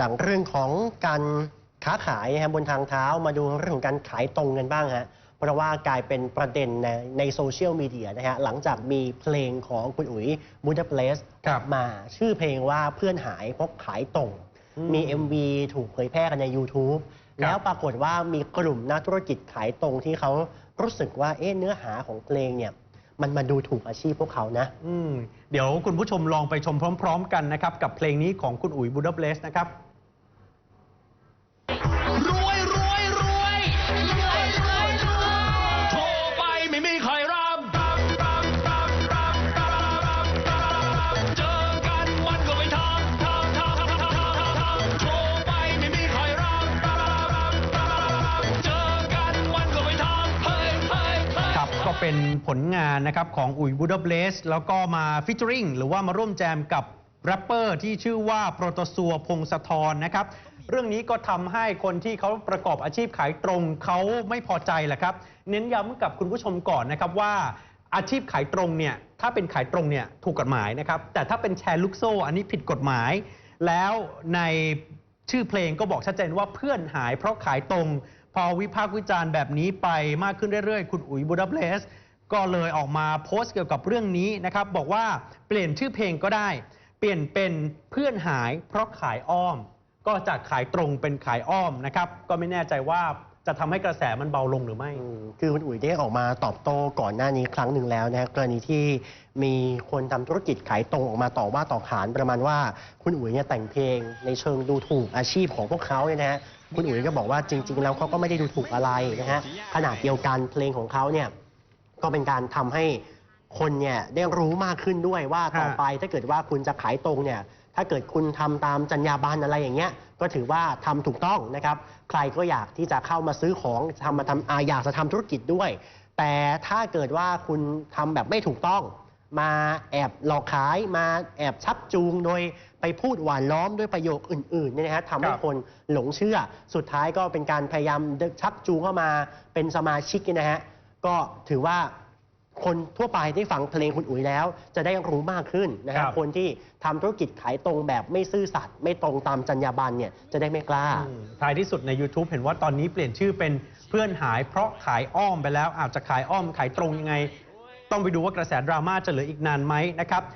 จากเรื่องของการค้าขายนะครับบนทางเท้ามาดูเรื่องของการขายตรงกันบ้างฮะเพราะว่ากลายเป็นประเด็นในในโซเชียลมีเดียนะฮะหลังจากมีเพลงของคุณอุ๋ยบูดาเปลสครับมาชื่อเพลงว่าเพื่อนหายเพราะขายตรงอืมมี MV ถูกเผยแพร่กันใน YouTube ครับแล้วปรากฏว่ามีกลุ่มนักธุรกิจขายตรงที่เขารู้สึกว่าเอ๊ะเนื้อหาของเพลงเนี่ยมันมาดูถูกอาชีพพวกเขานะ อืมเดี๋ยวคุณผู้ชมลองไปชมพร้อม ๆ กันนะครับ กับเพลงนี้ของคุณอุ๋ยบูดาเบสนะครับ เป็นผลงานนะครับของอุ๋ยบูดาเบสแล้วก็มาฟิชเจอริงหรือว่ามาร่วมแจมกับแรปเปอร์ที่ชื่อว่าโปรโตซัวพงศธรนะครับ เรื่องนี้ก็ทำให้คนที่เขาประกอบอาชีพขายตรงเขาไม่พอใจแหละครับ เน้นย้ำกับคุณผู้ชมก่อนนะครับว่าอาชีพขายตรงเนี่ยถ้าเป็นขายตรงเนี่ยถูกกฎหมายนะครับ แต่ถ้าเป็นแชร์ลูกโซ่อันนี้ผิดกฎหมาย แล้วในชื่อเพลงก็บอกชัดเจนว่าเพื่อนหายเพราะขายตรง พอวิพากษ์วิจารณ์แบบนี้ไปมากขึ้นเรื่อยๆ คุณอุ๋ยบูดาเบส ก็เลยออกมาโพสต์เกี่ยวกับเรื่องนี้นะครับ บอกว่าเปลี่ยนชื่อเพลงก็ได้ เปลี่ยนเป็นเพื่อนหายเพราะขายอ้อม ก็จากขายตรงเป็นขายอ้อมนะครับ ก็ไม่แน่ใจว่าจะทำให้กระแสมันเบาลงหรือไม่มคือคุณอุ๋ยได้ออกมาตอบโต้ก่อนหน้านี้ครั้งหนึ่งแล้วนะกรณีที่มีคนทำธุรกิจขายตรงออกมาต่อว่าต่อขานประมาณว่าคุณอุ๋ยเนี่ยแต่งเพลง ในเชิงดูถูกอาชีพของพวกเขาเนี่ยนะฮะคุณอุ๋ยก็บอกว่าจริง ๆ แล้วเขาก็ไม่ได้ดูถูกอะไรนะฮะขนาดเดียวกันเพลงของเขาเนี่ย ก็เป็นการทำให้คนเนี่ยได้รู้มากขึ้นด้วยว่าต่อไปถ้าเกิดว่าคุณจะขายตรงเนี่ยถ้าเกิดคุณทำตามจรรยาบรรณอะไรอย่างเงี้ยก็ถือว่าทำถูกต้องนะครับ ใครก็อยากที่จะเข้ามาซื้อของทำมาทำอาอยากจะทำธุรกิจด้วย แต่ถ้าเกิดว่าคุณทำแบบไม่ถูกต้อง มาแอบหลอกขายมาแอบชักจูงโดยไปพูดหวานล้อมด้วยประโยคอื่นๆเนี่ยนะฮะทำให้ครับ คนหลงเชื่อ สุดท้ายก็เป็นการพยายามชักจูงเข้ามาเป็นสมาชิกเนี่ยนะฮะ ก็ถือว่าคนทั่วไปได้ฟังเพลงคุณอุ๋ยแล้ว จะได้รู้มากขึ้นนะครัครับบคนที่ทำธุรกิจขายตรงแบบไม่ซื่อสัตย์ไม่ตรงตามจรรยาบรรณเนี่ยจะได้ไม่กล้า อืมท้ายที่สุดใน YouTube เห็นว่าตอนนี้เปลี่ยนชื่อเป็นเพื่อนหายเพราะขายอ้อมไปแล้วอาจจะขายอ้อมขายตรงยังไง ต้องไปดูว่ากระแสดราม่าจะเหลืออีกนานไหมนะครับ